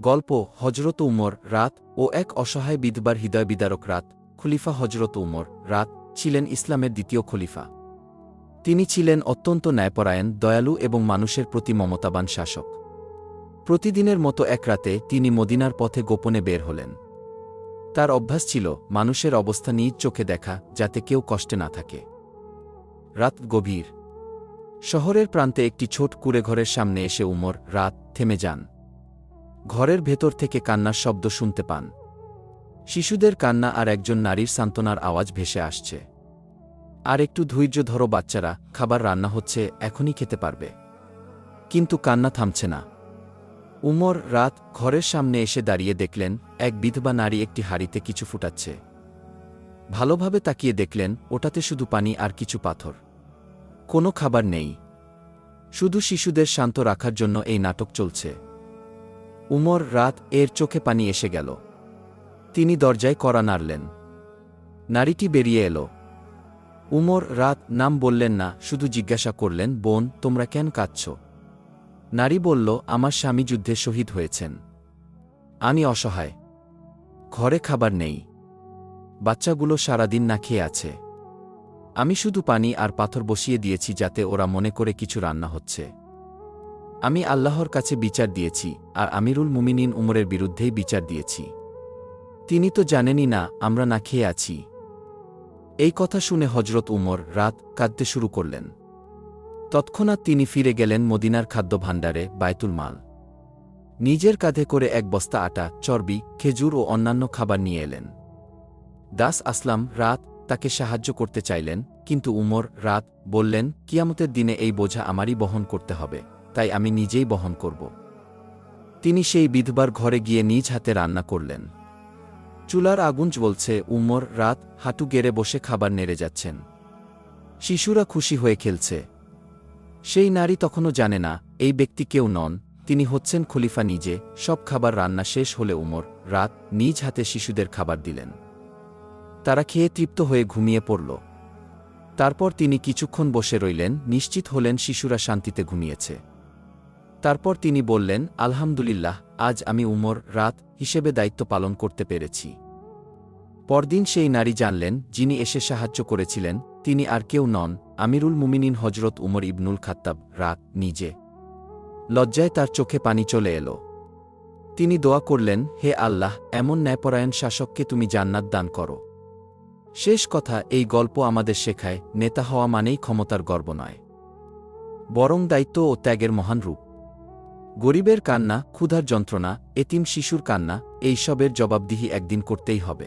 গল্প হজরত উমর, রাত, ও এক অসহায় বিধবার হৃদয় বিদারক রাত। খলিফা হজরত উমর, রাত, ছিলেন ইসলামের দ্বিতীয় খলিফা। তিনি ছিলেন অত্যন্ত ন্যায়পরায়ণ, দয়ালু এবং মানুষের প্রতি মমতাবান শাসক। প্রতিদিনের মতো এক রাতে তিনি মদিনার পথে গোপনে বের হলেন। তার অভ্যাস ছিল, মানুষের অবস্থা নিজ চোখে দেখা, যাতে কেউ কষ্টে না থাকে। রাত গভীর। শহরের প্রান্তে একটি ছোট কুড়েঘরের সামনে এসে উমর, রাত, থেমে যান। ঘরের ভেতর থেকে কান্নার শব্দ শুনতে পান। শিশুদের কান্না আর একজন নারীর সান্ত্বনার আওয়াজ ভেসে আসছে। আর একটু ধৈর্য ধরো বাচ্চারা, খাবার রান্না হচ্ছে, এখনই খেতে পারবে। কিন্তু কান্না থামছে না। উমর রাত ঘরের সামনে এসে দাঁড়িয়ে দেখলেন, এক বিধবা নারী একটি হাড়িতে কিছু ফুটাচ্ছে। ভালোভাবে তাকিয়ে দেখলেন, ওটাতে শুধু পানি আর কিছু পাথর। কোনো খাবার নেই। শুধু শিশুদের শান্ত রাখার জন্য এই নাটক চলছে। উমর রাত এর চোখে পানি এসে গেল। তিনি দরজায় কড়া নাড়লেন। নারীটি বেরিয়ে এলো। উমর রাত নাম বললেন না, শুধু জিজ্ঞাসা করলেন, বোন, তোমরা কেন কাঁদছ? নারী বলল, আমার স্বামী যুদ্ধে শহীদ হয়েছেন। আমি অসহায়। ঘরে খাবার নেই। বাচ্চাগুলো সারাদিন না খেয়ে আছে। আমি শুধু পানি আর পাথর বসিয়ে দিয়েছি যাতে ওরা মনে করে কিছু রান্না হচ্ছে। আমি আল্লাহর কাছে বিচার দিয়েছি, আর আমিরুল মুমিনিন উমরের বিরুদ্ধেই বিচার দিয়েছি। তিনি তো জানেনই না, আমরা না খেয়ে আছি। এই কথা শুনে হজরত উমর রাত কাঁদতে শুরু করলেন। তৎক্ষণাৎ তিনি ফিরে গেলেন মদিনার খাদ্য ভাণ্ডারে বায়তুল মাল। নিজের কাঁধে করে এক বস্তা আটা, চর্বি, খেজুর ও অন্যান্য খাবার নিয়ে এলেন। দাস আসলাম রাত তাকে সাহায্য করতে চাইলেন, কিন্তু উমর রাত বললেন, কিয়ামতের দিনে এই বোঝা আমারই বহন করতে হবে। তাই আমি নিজেই বহন করব। তিনি সেই বিধবার ঘরে গিয়ে নিজ হাতে রান্না করলেন। চুলার আগুন জ্বলছে, উমর রাত হাঁটু গেড়ে বসে খাবার নেড়ে যাচ্ছেন। শিশুরা খুশি হয়ে খেলছে। সেই নারী তখনও জানে না, এই ব্যক্তি কেউ নন, তিনি হচ্ছেন খলিফা নিজে, সব খাবার রান্না শেষ হলে উমর রাত নিজ হাতে শিশুদের খাবার দিলেন। তারা খেয়ে তৃপ্ত হয়ে ঘুমিয়ে পড়ল। তারপর তিনি কিছুক্ষণ বসে রইলেন, নিশ্চিত হলেন শিশুরা শান্তিতে ঘুমিয়েছে। তারপর তিনি বললেন, আলহামদুলিল্লাহ, আজ আমি উমর, রাত, হিসেবে দায়িত্ব পালন করতে পেরেছি। পরদিন সেই নারী জানলেন, যিনি এসে সাহায্য করেছিলেন, তিনি আর কেউ নন, আমিরুল মুমিনিন হজরত উমর ইবনুল খাত্তাব, রাত, নিজে। লজ্জায় তার চোখে পানি চলে এলো। তিনি দোয়া করলেন, হে আল্লাহ, এমন ন্যায়পরায়ণ শাসককে তুমি জান্নাত দান করো। শেষ কথা, এই গল্প আমাদের শেখায়, নেতা হওয়া মানেই ক্ষমতার গর্ব নয়। বরং দায়িত্ব ও ত্যাগের মহান রূপ। গরিবের কান্না ক্ষুধার যন্ত্রণা এতিম শিশুর কান্না এইসবের জবাবদিহি একদিন করতেই হবে।